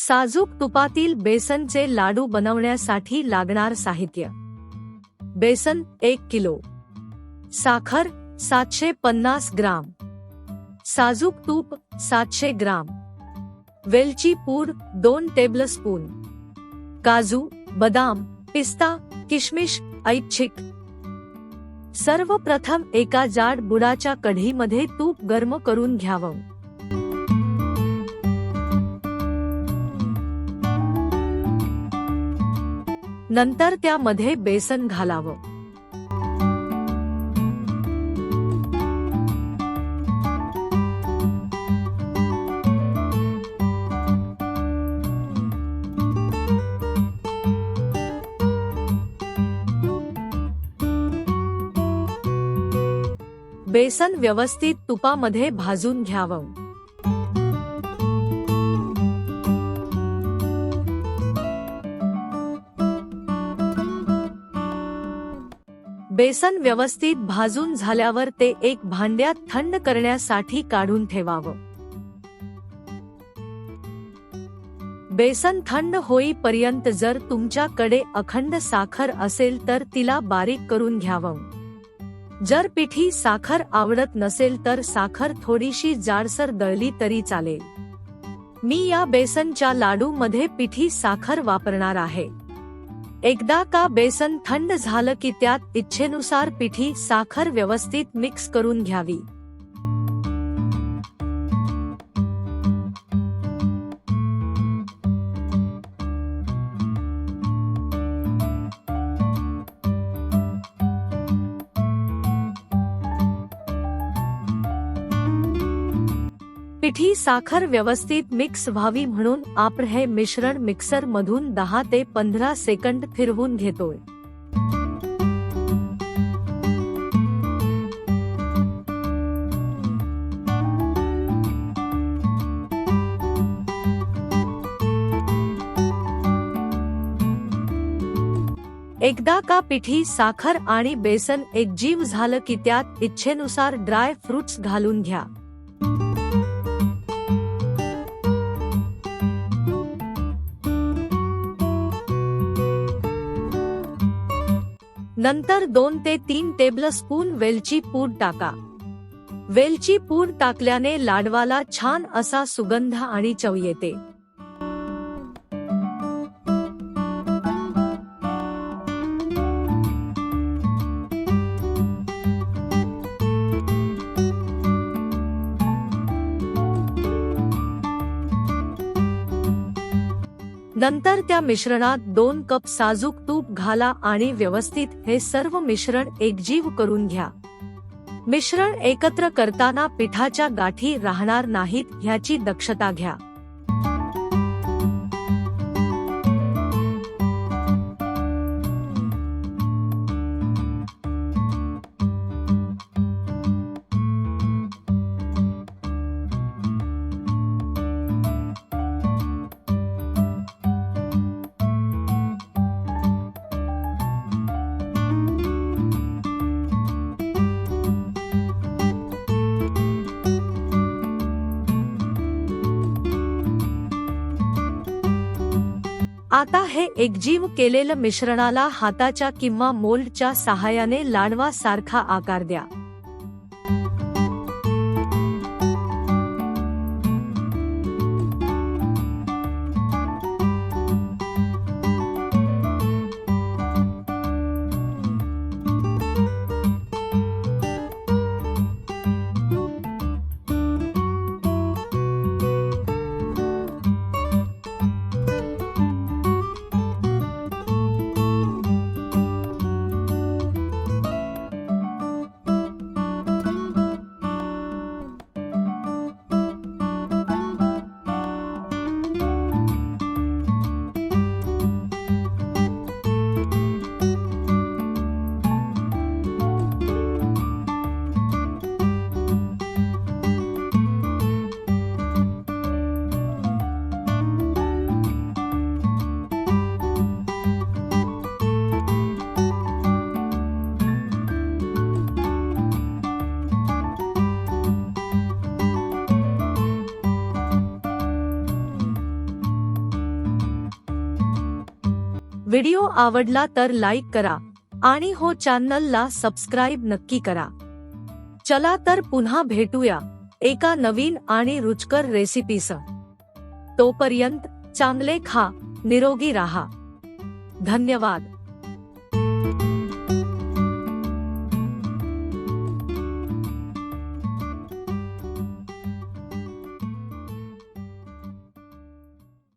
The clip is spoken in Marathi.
साजूक तुपातील बेसनचे लाडू बनवण्यासाठी लागणार साहित्य. बेसन एक किलो. साखर सातशे पन्नास ग्राम. साजूक तूप सातशे ग्राम. वेलची पूड दोन टेबलस्पून. काजू बदाम पिस्ता किशमिश ऐच्छिक. सर्वप्रथम एका जाड बुडाच्या कढीमध्ये तूप गर्म करून घ्यावं. नंतर त्यामध्ये बेसन घालावं. बेसन व्यवस्थित तुपामध्ये भाजून घ्यावं. बेसन व्यवस्थित भाजून झाल्यावर ते एक भांड्यात थंड करण्यासाठी काढून ठेवावं. बेसन थंड होईपर्यंत जर तुमच्याकडे अखंड साखर असेल तर तिला बारीक करून घ्यावं. जर पिठी साखर आवडत नसेल तर साखर थोडीशी जाडसर दळली तरी चालेल. मी या बेसनच्या लाडू मध्ये पिठी साखर वापरणार आहे. एकदा का बेसन थंड झालं की त्यात इच्छेनुसार पिठी साखर व्यवस्थित मिक्स करून घ्यावी. पिठी साखर व्यवस्थित मिक्स व्हावी म्हणून आपण हे मिश्रण मिक्सर मधून दहा ते पंधरा सेकंद फिरवून घेतोय. एकदा का पिठी साखर आणि बेसन एकजीव झालं की त्यात इच्छेनुसार ड्राय फ्रुट्स घालून घ्या. नंतर दोन ते तीन टेबल स्पून वेलची पूड टाका. वेलची पूड टाकल्याने लाडवाला छान असा सुगंध आणि चव येते. नंतर त्या मिश्रणात दोन कप साजूक तूप घाला आणि व्यवस्थित हे सर्व मिश्रण एकजीव करून घ्या. मिश्रण एकत्र करताना पिठाच्या गाठी राहणार नाहीत ह्याची दक्षता घ्या. आता हे एकजीव केलेलं मिश्रणाला हाताच्या किंवा मोल्डच्या सहाय्याने लांडवा सारखा आकार द्या. व्हिडिओ आवडला तर लाईक करा आणि हो चॅनलला सबस्क्राईब नक्की करा. चला तर पुन्हा भेटूया एका नवीन आणि रुचकर रेसिपीस तोपर्यंत चांगले खा निरोगी राहा. धन्यवाद.